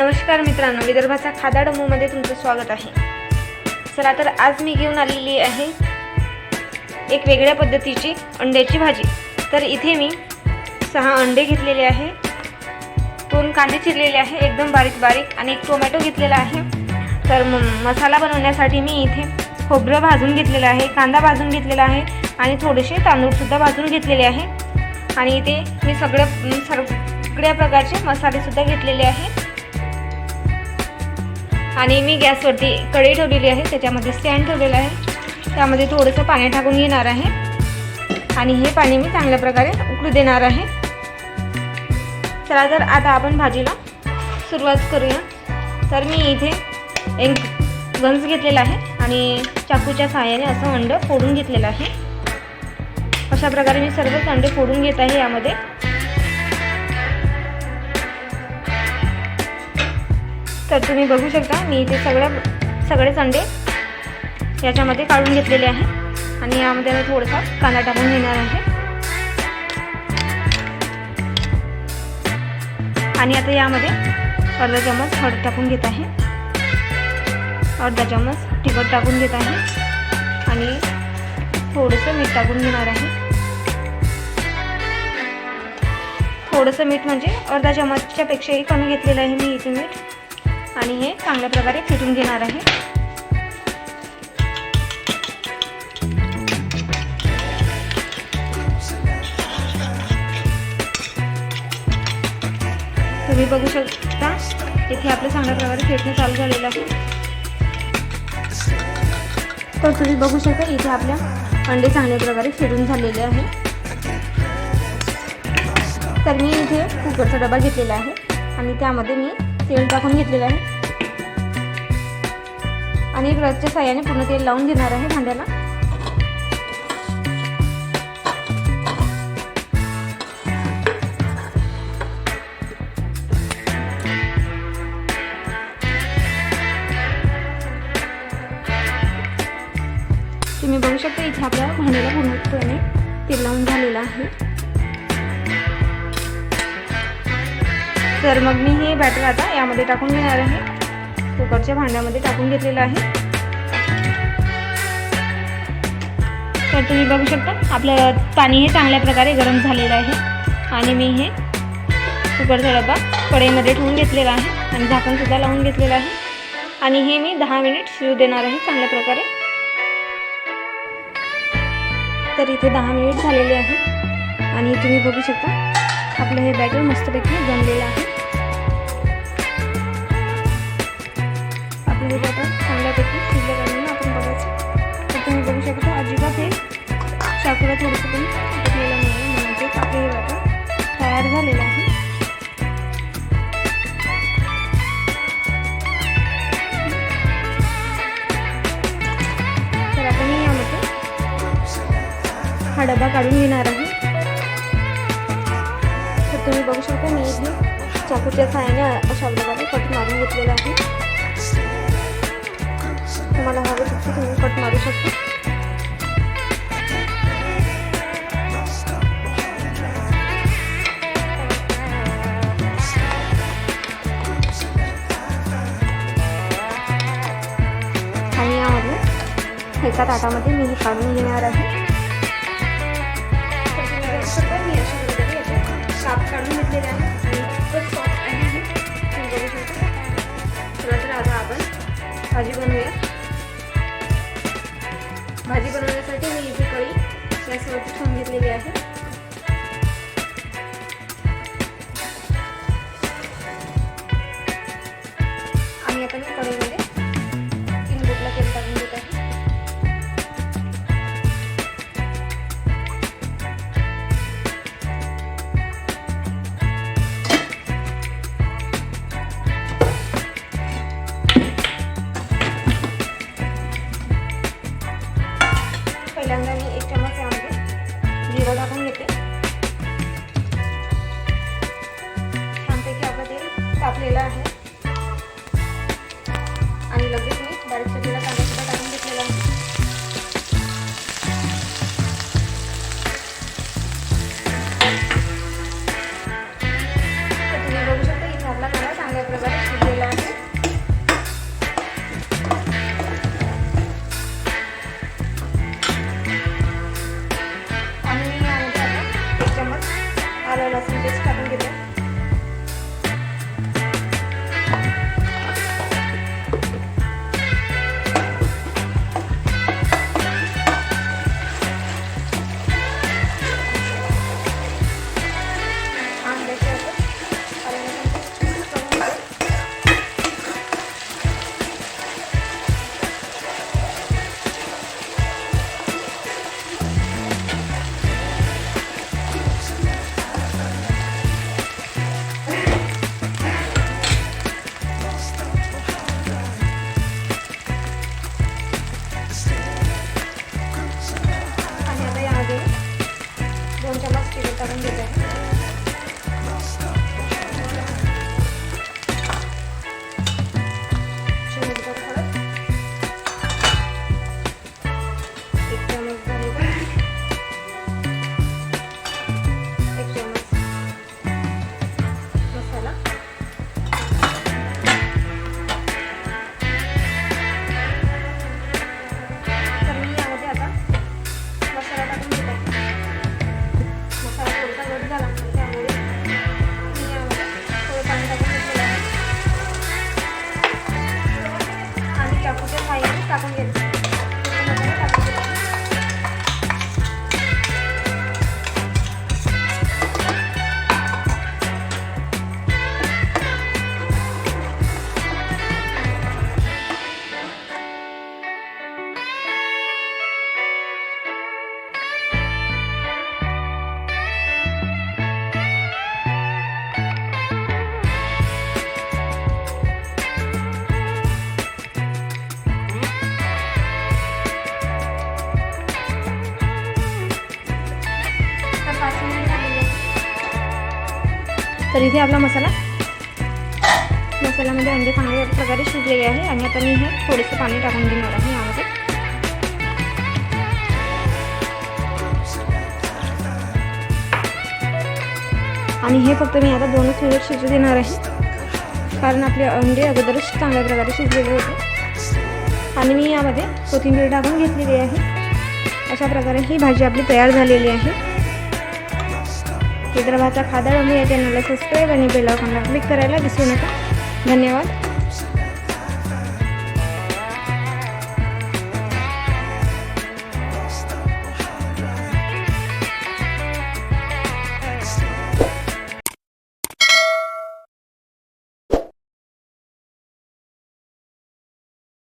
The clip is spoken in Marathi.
नमस्कार मित्रांनो विदर्भाचा खादा मध्ये तुमचं स्वागत आहे. चला तर आज मी घेऊन आलेली आहे एक वेगळ्या पद्धतीची अंड्याची भाजी. तर इथे मी सहा अंडे घेतलेले आहे. दोन कांदे चिरलेले आहे एकदम बारीक बारीक आणि एक टोमॅटो घेतलेला आहे. तर म मसाला बनवण्यासाठी मी इथे खोबरं भाजून घेतलेलं आहे कांदा भाजून घेतलेला आहे आणि थोडेसे तांदूळसुद्धा भाजून घेतलेले आहे. आणि इथे मी सगळं सगळ्या प्रकारचे मसालेसुद्धा घेतलेले आहे. आणि मी गॅसवरती कढई ठेवलेली आहे त्याच्यामध्ये स्टँड ठेवलेलं आहे. त्यामध्ये थोडंसं पाणी टाकून घेणार आहे. आणि हे पाणी मी चांगल्या प्रकारे उकळू देणार आहे. चला तर आता आपण भाजीला सुरुवात करूया. तर मी इथे एक गंज घेतलेला आहे आणि चाकूच्या सहाय्याने असं अंड फोडून घेतलेलं आहे. अशा प्रकारे मी सर्वच अंडे फोडून घेत आहे यामध्ये. तर तुम्ही बघू शकता मी इथे सगळ्या सगळेच अंडे याच्यामध्ये काढून घेतलेले आहे. आणि यामध्ये मी थोडासा कांदा टाकून घेणार आहे. आणि आता यामध्ये अर्धा चमच हळद टाकून घेत आहे. अर्धा चमच तिखट टाकून घेत आहे. आणि थोडंसं मीठ टाकून घेणार आहे. थोडंसं मीठ म्हणजे अर्धा चमचच्या पेक्षाही कमी घेतलेलं आहे मी इथे मीठ. आणि हे चांगल्या प्रकारे फिटून घेणार आहे. तुम्ही बघू शकता इथे आपलं चांगल्या प्रकारे फेटणं चालू झालेलं आहे. तर तुम्ही बघू शकता इथे आपल्या अंडे चांगल्या प्रकारे फिरून झालेले आहे. तर मी इथे कुकरचा डबा घेतलेला आहे आणि त्यामध्ये मी तेल टाकून घेतलेलं आहे. आणि ब्रशच्या साह्याने पूर्ण तेल लावून घेणार आहे भांड्याला. तुम्ही बघू शकता इथे आपल्या भांड्याला पूर्णपणे तेल लावून झालेलं आहे. तर मग मी हे बॅटर आता यामध्ये टाकून घेणार आहे. कुकरच्या भांड्यामध्ये टाकून घेतलेलं आहे. तर तुम्ही बघू शकता आपलं पाणी हे चांगल्या प्रकारे गरम झालेलं आहे. आणि मी हे कुकरचा डबा कढईमध्ये ठेवून घेतलेला आहे आणि झाकणसुद्धा लावून घेतलेलं आहे. आणि हे मी दहा मिनिट शिजू देणार आहे चांगल्या प्रकारे. तर इथे दहा मिनिट झालेले आहे. आणि तुम्ही बघू शकता आपलं हे बॅटर मस्तपैकी जमलेलं आहे. चाकूला थोडंसं पण टाकलेलं नाही आहे आपलं हे तयार झालेलं आहे. तर आता मी यामध्ये हा डबा काढून घेणार आहे. तर तुम्ही बघू शकता मी इथे चाकूच्या सहाय्याने अशा प्रकारे कट मारून घेतलेला आहे. तुम्हाला हवं तिथे तुम्ही कट मारू शकता. एका ताटामध्ये मी काढून घेणार आहे. काप काढून घेतलेले आहे आणि खूपच सॉफ्ट आहे बघू शकता चला तर आता आपण भाजी बनवूया भाजी बनवण्यासाठी मी इथे कढी गॅसवरती ठेवून घेतलेली आहे. आणि आता मी कळी आणि लगेच मी बारीक चिरलेला साह्याने टाकून घेतलं तर इथे आपला मसाला. मसाल्यामध्ये अंडे चांगल्या प्रकारे शिजलेले आहे आणि आता मी हे थोडेसे पाणी टाकून घेणार आहे यामध्ये. आणि हे फक्त मी आता दोनच मिनिट शिजू देणार आहे. कारण आपले अंडे अगोदरच चांगल्या प्रकारे शिजलेले होते. आणि मी यामध्ये कोथिंबीर टाकून घेतलेली आहे. अशा प्रकारे ही भाजी आपली तयार झालेली आहे. विदर्भाचा खादळ मी या चॅनलला सबस्क्राईब आणि बेल आयकॉनला क्लिक करायला विसरू नका. धन्यवाद.